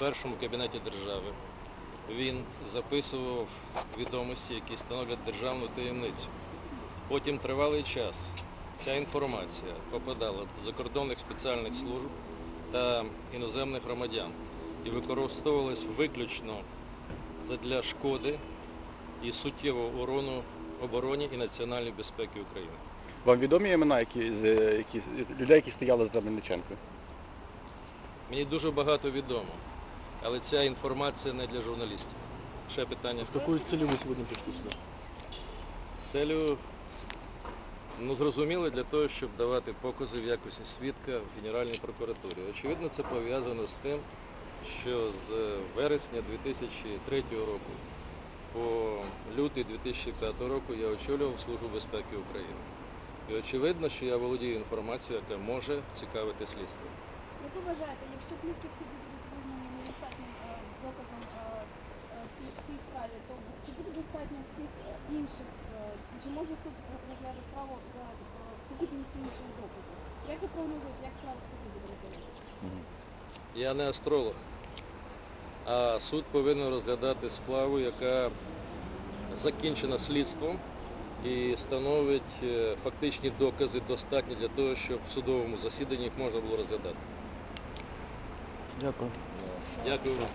першому кабінеті держави він записував відомості, які становлять державну таємницю. Потім тривалий час ця інформація попадала до закордонних спеціальних служб та іноземних громадян і використовувалась виключно для шкоди і суттєвого урону обороні і національній безпеки України. Вам відомі імена які, з- які, людей, які стояли за Мельниченкою? Мені дуже багато відомо, але ця інформація не для журналістів. Ще питання. С какой целью вы сегодня пришли сюда? З целью, ну зрозуміло, для того, щоб давати покази в якості свідка в Генеральній прокуратурі. Очевидно, це пов'язано з тим, що з вересня 2003 року по лютий 2005 року я очолював Службу безпеки України. І очевидно, що я володію інформацією, яка може цікавити слідство. Як ви вважаєте, якщо плівки в суді будуть справі, то чи буде достатньо всіх е, інших, е, чи може суд розглядати справу за е, сукупністю інших доказів? Як ви прогнозуєте, як справа в суді буде розглядатися? Я не астролог, а суд повинен розглядати справу, яка закінчена слідством і становить фактичні докази достатні для того, щоб в судовому засіданні їх можна було розглядати. Дякую. Дякую вам.